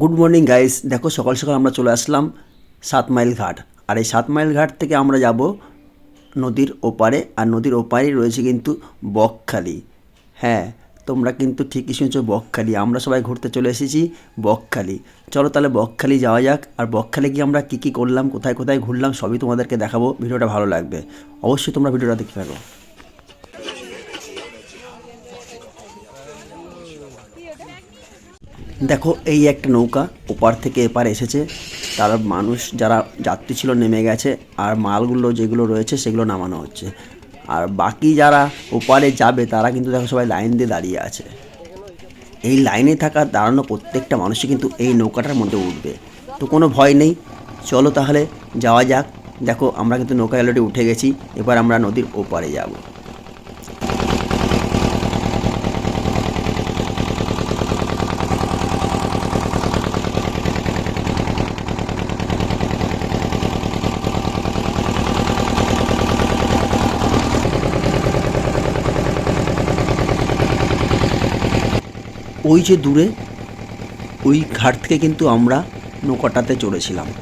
Good morning guys দেখো, সকাল সকাল আমরা চলে আসলাম সাত মাইল ঘাট। আর এই সাত মাইল ঘাট থেকে আমরা যাব নদীর ওপারে। আর নদীর ওপারে রয়েছে কিন্তু বকখালি। হ্যাঁ তোমরা কিন্তু ঠিকই শুনছো বকখালি। আমরা সবাই ঘুরতে চলে এসেছি বকখালি। চলো তাহলে বকখালি যাওয়া যাক। আর বকখালি গিয়ে আমরা কী কী করলাম, কোথায় কোথায় ঘুরলাম, সবই তোমাদেরকে দেখাবো। ভিডিওটা ভালো লাগবে। অবশ্যই তোমরা ভিডিওটা দেখতে থাকো। দেখো, এই একটা নৌকা ওপার থেকে এপার এসেছে। তার মানুষ যারা যাত্রী ছিল নেমে গেছে আর মালগুলো যেগুলো রয়েছে সেগুলো নামানো হচ্ছে। আর বাকি যারা ওপারে যাবে, তারা কিন্তু দেখো সবাই লাইন দিয়ে দাঁড়িয়ে আছে। এই লাইনে থাকা, দাঁড়ানো প্রত্যেকটা মানুষই কিন্তু এই নৌকাটার মধ্যে উঠবে। তো কোনো ভয় নেই। চলো তাহলে যাওয়া যাক। দেখো, আমরা কিন্তু নৌকা অলরেডি উঠে গেছি। এবার আমরা নদীর ওপারে যাব। ওই যে দূরে, ওই ঘাট থেকে কিন্তু আমরা নৌকাটাতে চড়েছিলাম।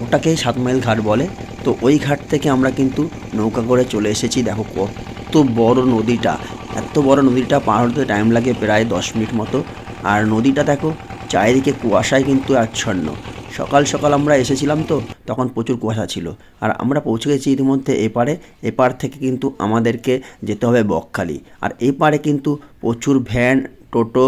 ওটাকে সাত মাইল ঘাট বলে। তো ওই ঘাট থেকে আমরা কিন্তু নৌকা করে চলে এসেছি। দেখো কত বড় নদীটা। এত বড় নদীটা পার হতে টাইম লাগে প্রায় দশ মিনিট মতো। আর নদীটা দেখো, চারিদিকে কুয়াশায় কিন্তু আচ্ছন্ন। সকাল সকাল আমরা এসেছিলাম তো, তখন প্রচুর কুয়াশা ছিল। আর আমরা পৌঁছে গেছি ইতিমধ্যে এপারে। এপার থেকে কিন্তু আমাদেরকে যেতে হবে বকখালি। আর এপারে কিন্তু প্রচুর ভ্যান টোটো,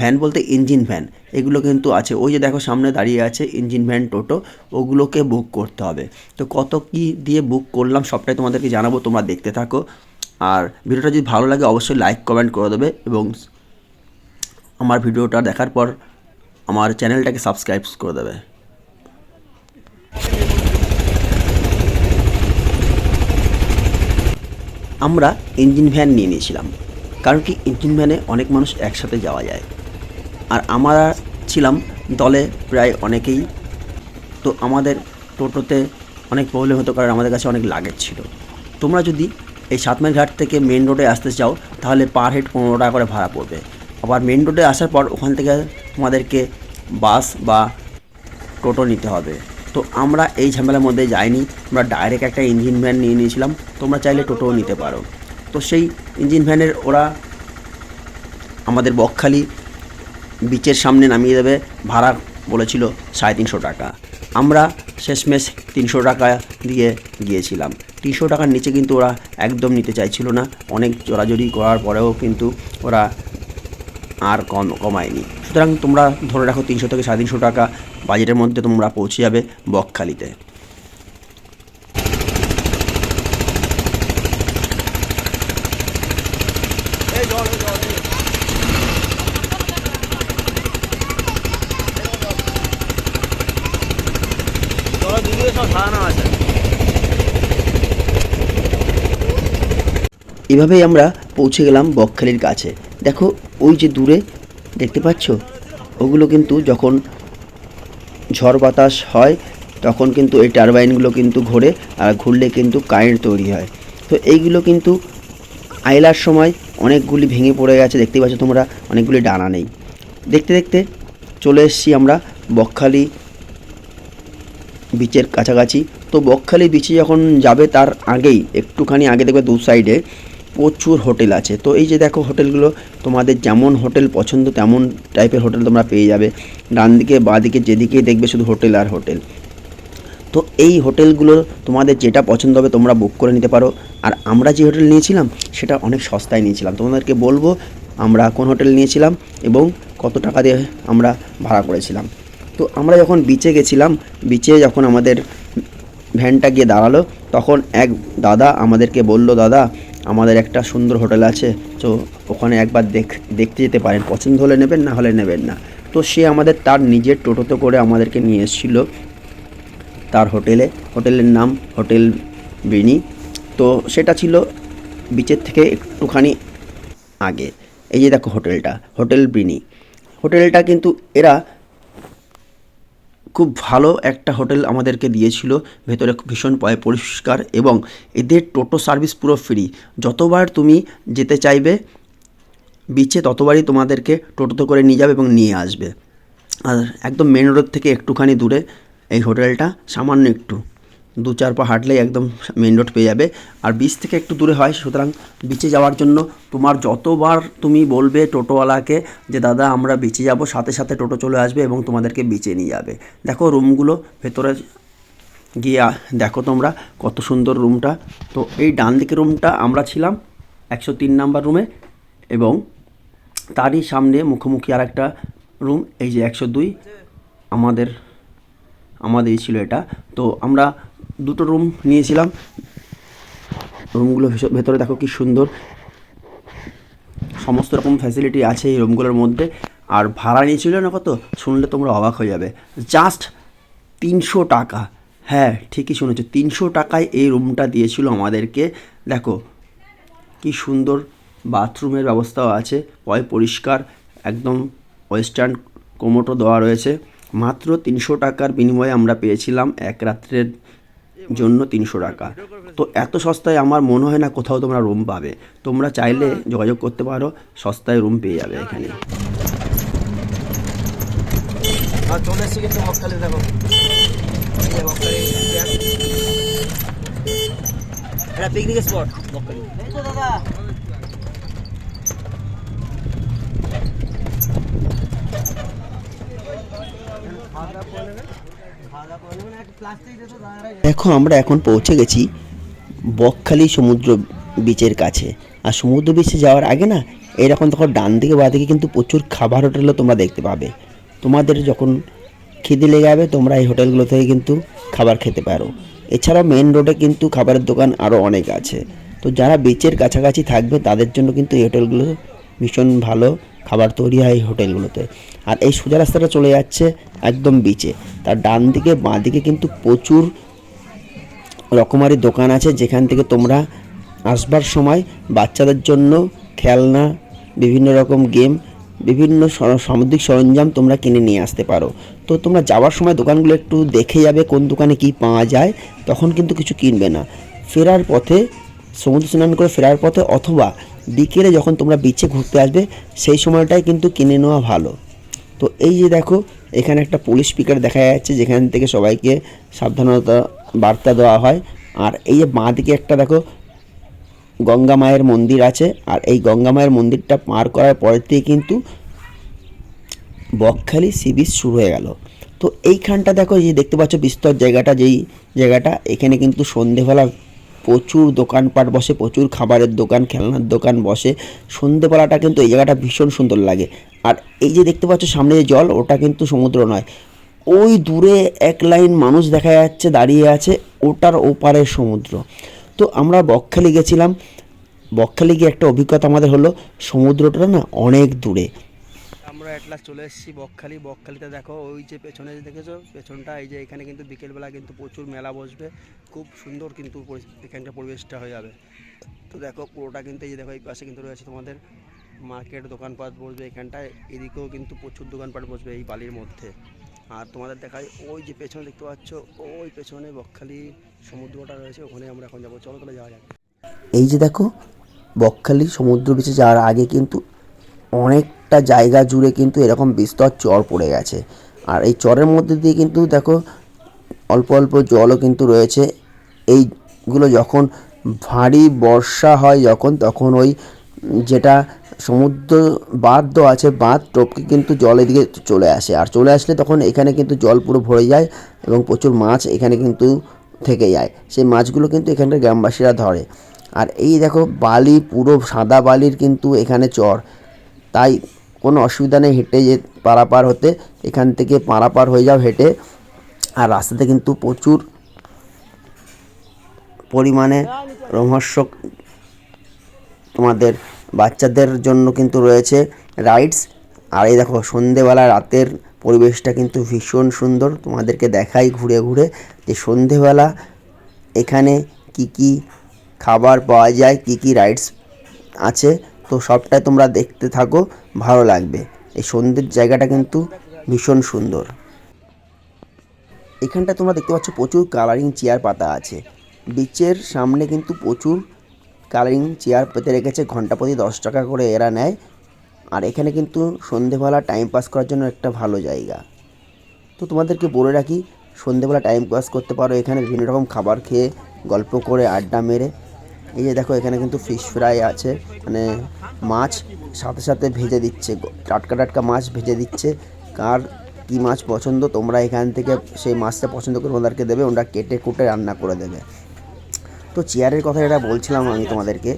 ভ্যান বলতে ইঞ্জিন ভ্যান। এগুলো কিন্তু আছে। ওই যে দেখো সামনে দাঁড়িয়ে আছে ইঞ্জিন ভ্যান, টোটো, ওগুলোকে বুক করতে হবে। তো কত কি দিয়ে বুক করলাম সবটাই তোমাদেরকে জানাব, তোমরা দেখতে থাকো। আর ভিডিওটা যদি ভালো লাগে অবশ্যই লাইক কমেন্ট করে দেবে এবং আমার ভিডিওটা দেখার পর আমার চ্যানেলটাকে সাবস্ক্রাইব করে দেবে। আমরা ইঞ্জিন ভ্যান নিয়ে নিয়েছিলাম। কারণ কি, ইঞ্জিন ভ্যানে অনেক মানুষ একসাথে যাওয়া যায়। আর আমরা ছিলাম দলে প্রায় অনেকেই। তো আমাদের টোটোতে অনেক প্রবলেম হতো কারণ আমাদের কাছে অনেক লাগেজ ছিল। তোমরা যদি এই সাতমাইল ঘাট থেকে মেন রোডে আসতে চাও, তাহলে পার হেড পনেরো টাকা করে ভাড়া পড়বে। আবার মেন রোডে আসার পর ওখান থেকে তোমাদেরকে বাস বা টোটো নিতে হবে। তো আমরা এই ঝামেলার মধ্যে যাইনি, আমরা ডাইরেক্ট একটা ইঞ্জিন ভ্যান নিয়ে নিয়েছিলাম। তোমরা চাইলে টোটোও নিতে পারো। তো সেই ইঞ্জিন ভ্যানের ওরা আমাদের বকখালি বিচের সামনে নামিয়ে দেবে, ভাড়া বলেছিল সাড়ে তিনশো টাকা। আমরা শেষমেশ তিনশো টাকা দিয়ে গিয়েছিলাম। তিনশো টাকার নিচে কিন্তু ওরা একদম নিতে চাইছিল না। অনেক জোরাজোরি করার পরেও কিন্তু ওরা আর কম, কমায়নি। সুতরাং তোমরা ধরে রাখো তিনশো থেকে সাড়ে তিনশো টাকা বাজেটের মধ্যে তোমরা পৌঁছে যাবে বকখালিতে। এভাবেই আমরা পৌঁছে গেলাম বকখালির কাছে। দেখো, ওই যে দূরে, দেখতে পাচ্ছ? ওগুলো কিন্তু যখন ঝড় বাতাস হয়, তখন কিন্তু এই টারবাইনগুলো কিন্তু ঘোরে আর ঘুরলে কিন্তু কারেন্ট তৈরি হয়। তো এইগুলো কিন্তু আইলার সময় অনেকগুলি ভেঙে পড়ে গেছে, দেখতে পাচ্ছ তোমরা, অনেকগুলি ডানা নেই। দেখতে দেখতে চলে এসেছি আমরা বকখালি বিচের কাছাকাছি। তো বকখালি বিচে যখন যাবে তার আগেই, একটুখানি আগে দেখবে দু সাইডে প্রচুর হোটেল আছে। তো এই যে দেখো হোটেলগুলো তোমাদের যেমন হোটেল পছন্দ তেমন টাইপের হোটেল তোমরা পেয়ে যাবে। ডান দিকে বাঁ দিকে যেদিকেই দেখবে শুধু হোটেল আর হোটেল তো এই হোটেলগুলো তোমাদের যেটা পছন্দ হবে তোমরা বুক করে নিতে পারো। আর আমরা যে হোটেল নিয়েছিলাম, সেটা অনেক সস্তায় নিয়েছিলাম। তোমাদেরকে বলব, আমরা কোন হোটেল নিয়েছিলাম এবং কত টাকা দিয়ে আমরা ভাড়া করেছিলাম। তো আমরা যখন বিচে গেছিলাম বিচে যখন আমাদের ভ্যানটা গিয়ে দাঁড়াল, তখন এক দাদা আমাদেরকে বলল, দাদা, আমাদের একটা সুন্দর হোটেল আছে, তো ওখানে একবার দেখ, দেখতে যেতে পারেন। পছন্দ হলে নেবেন, না হলে নেবেন না। তো সে আমাদের তার নিজের টোটোতে করে আমাদেরকে নিয়ে এসেছিল তার হোটেলে। হোটেলের নাম হোটেল বিনি। তো সেটা ছিল বিচের থেকে একটুখানি আগে। এই যে দেখো হোটেলটা, হোটেল বিনি। হোটেলটা কিন্তু এরা খুব ভালো একটা হোটেল আমাদেরকে দিয়েছিল। ভেতরে ভীষণ পয়- পরিষ্কার এবং এদের টোটো সার্ভিস পুরো ফ্রি। যতবার তুমি যেতে চাইবে, বিচে ততবারই তোমাদেরকে টোটোতে করে নিয়ে যাবে এবং নিয়ে আসবে। আর একদম মেন রোড থেকে একটুখানি দূরে এই হোটেলটা, সামান্য একটু। দু চার পা হাঁটলেই একদম মেন রোড পেয়ে যাবে। আর বিচ থেকে একটু দূরে হয়, সুতরাং বিচে যাওয়ার জন্য তোমার যতবার তুমি বলবে টোটোওয়ালাকে যে, দাদা, আমরা বিচে যাব, সাথে সাথে টোটো চলে আসবে এবং তোমাদেরকে বিচে নিয়ে যাবে। দেখো রুমগুলো ভেতরে গিয়ে দেখো তোমরা কত সুন্দর রুমটা তো এই ডান দিকের রুমটা আমরা ছিলাম একশো তিন নাম্বার রুমে এবং তারই সামনে মুখোমুখি আর একটা রুম এই যে একশো দুই। আমাদের, আমাদেরই ছিল এটা। তো আমরা দুটো রুম নিয়েছিলাম। রুমগুলো ভেতরে দেখো কি সুন্দর। সমস্ত রকম ফ্যাসিলিটি আছে এই রুমগুলোর মধ্যে। আর ভাড়া নিয়েছিল না কত? শুনলে তোমরা অবাক হয়ে যাবে। জাস্ট তিনশো টাকা। হ্যাঁ ঠিকই শুনেছো। তিনশো টাকায় এই রুমটা দিয়েছিল আমাদেরকে। দেখো, কি সুন্দর বাথরুমের ব্যবস্থাও আছে। পয় পরিষ্কার, একদম ওয়েস্টার্ন কোমোটো দেওয়া রয়েছে। মাত্র তিনশো টাকার বিনিময়ে আমরা পেয়েছিলাম এক রাত্রের জন্য তিনশো টাকা। তো এত সস্তায় আমার মনে হয় না কোথাও তোমরা রুম পাবে। তোমরা চাইলে যোগাযোগ করতে পারো সস্তায় রুম পেয়ে যাবে এখানে। চলে এসছি কিন্তু মক্কালি দেখো। এটা পিকনিক স্পট মক্কালি দাদা। খাওয়া দাওয়া করে নেবেন দেখো, আমরা এখন পৌঁছে গেছি বকখালি সমুদ্র বিচের কাছে। আর সমুদ্র বিচে যাওয়ার আগে না, এরকম তখন ডান দিকে বা দিকে কিন্তু প্রচুর খাবার হোটেলও তোমরা দেখতে পাবে। তোমাদের যখন খিদে লেগে যাবে তোমরা এই হোটেলগুলো থেকে কিন্তু খাবার খেতে পারো। এছাড়াও মেন রোডে কিন্তু খাবারের দোকান আরও অনেক আছে। তো যারা বিচের কাছাকাছি থাকবে, তাদের জন্য কিন্তু এই হোটেলগুলো ভীষণ ভালো খাবার তৈরি হয় এই হোটেলগুলোতে। আর এই সোজা রাস্তাটা চলে যাচ্ছে একদম বিচে তার ডান দিকে, বাঁ দিকে কিন্তু প্রচুর রকমারি দোকান আছে, যেখান থেকে তোমরা আসবার সময় বাচ্চাদের জন্য খেলনা, বিভিন্ন রকম গেম বিভিন্ন সামুদ্রিক সরঞ্জাম তোমরা কিনে নিয়ে আসতে পারো। তো তোমরা যাওয়ার সময় দোকানগুলো একটু দেখে যাবে কোন দোকানে কি পাওয়া যায়, তখন কিন্তু কিছু কিনবে না। ফেরার পথে, সমুদ্র স্নান করে ফেরার পথে অথবা বিকেলে যখন তোমরা বিচে ঘুরতে আসবে, সেই সময়টাই কিন্তু কিনে নেওয়া ভালো। তো এই যে দেখো, এখানে একটা পুলিশ স্পিকার দেখা যাচ্ছে, যেখান থেকে সবাইকে সাবধানতা বার্তা দেওয়া হয়। আর এই যে বাঁ দিকে একটা দেখো, গঙ্গা মায়ের মন্দির আছে। আর এই গঙ্গা মায়ের মন্দিরটা পার করার পরের থেকে কিন্তু বকখালি সি বিচ শুরু হয়ে গেল। তো এইখানটা দেখো যে দেখতে পাচ্ছ বিস্তর জায়গাটা, যেই জায়গাটা, এখানে কিন্তু সন্ধেবেলা প্রচুর দোকানপাট বসে, প্রচুর খাবারের দোকান, খেলনার দোকান বসে। সন্ধেবেলাটা কিন্তু এই জায়গাটা ভীষণ সুন্দর লাগে। আর এই যে দেখতে পাচ্ছ সামনে যে জল, ওটা কিন্তু সমুদ্র নয়। ওই দূরে এক লাইন মানুষ দেখা যাচ্ছে, দাঁড়িয়ে আছে, ওটার ওপারে সমুদ্র। তো আমরা বকখালি গেছিলাম। বকখালি গিয়ে একটা অভিজ্ঞতা আমাদের হলো, সমুদ্রটা না অনেক দূরে। আমরা এটলাস চলে এসেছি বকখালি। বকখালিতে দেখো, ওই যে পেছনে দেখেছ, পেছনটা এই যে এখানে কিন্তু বিকেলবেলা কিন্তু প্রচুর মেলা বসবে। খুব সুন্দর কিন্তু এখানকার পরিবেশটা হয়ে যাবে। তো দেখো, পুরোটা কিন্তু এই যে দেখো, এই পাশে কিন্তু রয়েছে তোমাদের মার্কেট দোকানপাট বসবে এখানটায়। এদিকেও কিন্তু প্রচুর দোকানপাট বসবে এই বালির মধ্যে। আর তোমাদের দেখায় ওই যে পেছনে দেখতে পাচ্ছ, ওই পেছনে বকখালি সমুদ্রটা রয়েছে, ওখানে আমরা এখন যাব। চলো তাহলে যাওয়া যাক। এই যে দেখো, বকখালি সমুদ্র বিচে যাওয়ার আগে কিন্তু অনেকটা জায়গা জুড়ে কিন্তু এরকম বিস্তর চর পড়ে গেছে। আর এই চরের মধ্যে দিয়ে কিন্তু দেখো, অল্প অল্প জলও কিন্তু রয়েছে। এইগুলো যখন ভারী বর্ষা হয় যখন, তখন ওই যেটা সমুদ্র বাঁধ আছে, বাঁধ টপকে কিন্তু জল এদিকে চলে আসে। আর চলে আসলে তখন এখানে কিন্তু জল পুরো ভরে যায় এবং প্রচুর মাছ এখানে কিন্তু থেকে যায়। সেই মাছগুলো কিন্তু এখানকার গ্রামবাসীরা ধরে। আর এই দেখো, বালি পুরো সাদা বালির কিন্তু এখানে চর। তাই কোনো অসুবিধা নেই, হেঁটে যে পারাপার হতে, এখান থেকে পারাপার হয়ে যাও হেঁটে। আর রাস্তাতে কিন্তু প্রচুর পরিমাণে রোমহর্ষক তোমাদের বাচ্চাদের জন্য কিন্তু রয়েছে রাইডস। আর এই দেখো, সন্ধেবেলা রাতের পরিবেশটা কিন্তু ভীষণ সুন্দর। তোমাদেরকে দেখাই ঘুরে ঘুরে যে সন্ধেবেলা এখানে কি কি খাবার পাওয়া যায়, কি কি রাইডস আছে। তো সবটাই তোমরা দেখতে থাকো, ভালো লাগবে। এই সন্ধ্যের জায়গাটা কিন্তু ভীষণ সুন্দর। এখানটা তোমরা দেখতে পাচ্ছ প্রচুর কালারিং চেয়ার পাতা আছে। বিচের সামনে কিন্তু প্রচুর কালারিং চেয়ার পেতে রেখেছে, ঘণ্টা প্রতি দশ টাকা করে এরা নেয়। আর এখানে কিন্তু সন্ধেবেলা টাইম পাস করার জন্য একটা ভালো জায়গা। তো তোমাদেরকে বলে রাখি, সন্ধেবেলা টাইম পাস করতে পারো। এখানে বিভিন্ন রকম খাবার খেয়ে গল্প করে, আড্ডা মেরে এই যে দেখো, এখানে কিন্তু ফিশ ফ্রাই আছে। মানে মাছ সাথে সাথে ভেজে দিচ্ছে। টাটকা টাটকা মাছ ভেজে দিচ্ছে। কার কী মাছ পছন্দ, তোমরা এখান থেকে সেই মাছটা পছন্দ করে ওদেরকে দেবে, ওরা কেটে কুটে রান্না করে দেবে। তো চেয়ারের কথা যেটা বলছিলাম আমি তোমাদেরকে,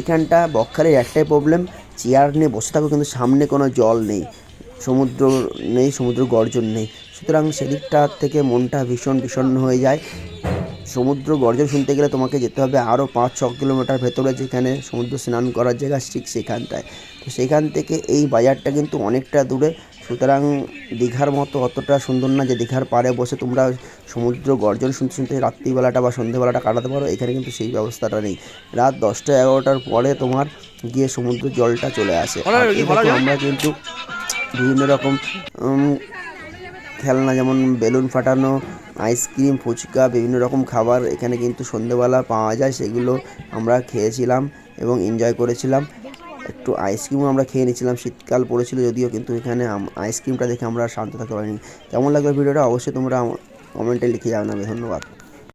এখানটা বকখালির একটাই প্রবলেম চেয়ার নিয়ে বসে থাকো কিন্তু সামনে কোনো জল নেই, সমুদ্র নেই, সমুদ্র গর্জন নেই। সুতরাং সেদিকটা থেকে মনটা ভীষণ বিষণ্ণ হয়ে যায়। সমুদ্র গর্জন শুনতে গেলে তোমাকে যেতে হবে আরও পাঁচ ছ কিলোমিটার ভেতরে যেখানে সমুদ্র স্নান করার জায়গা ঠিক সেখানটায়। তো সেখান থেকে এই বাজারটা কিন্তু অনেকটা দূরে। সুতরাং দীঘার মতো অতটা সুন্দর না যে দীঘার পাড়ে বসে তোমরা সমুদ্র গর্জন শুনতে শুনতে রাত্রিবেলাটা বা সন্ধ্যেবেলাটা কাটাতে পারো। এখানে কিন্তু সেই ব্যবস্থাটা নেই। রাত দশটা এগারোটার পরে তোমার গিয়ে সমুদ্র জলটা চলে আসে। আমরা কিন্তু বিভিন্ন রকম খেলনা যেমন বেলুন ফাটানো, আইসক্রিম, ফুচকা, বিভিন্ন রকম খাবার এখানে কিন্তু সন্ধেবেলা পাওয়া যায়, সেগুলো আমরা খেয়েছিলাম এবং এনজয় করেছিলাম। একটু আইসক্রিমও আমরা খেয়ে নিয়েছিলাম, শীতকাল পড়েছিল যদিও, কিন্তু এখানে আইসক্রিমটা দেখে আমরা শান্ত থাকতে পারিনি। কেমন লাগল ভিডিওটা? অবশ্যই তোমরা কমেন্টে লিখে জানাবে। ধন্যবাদ।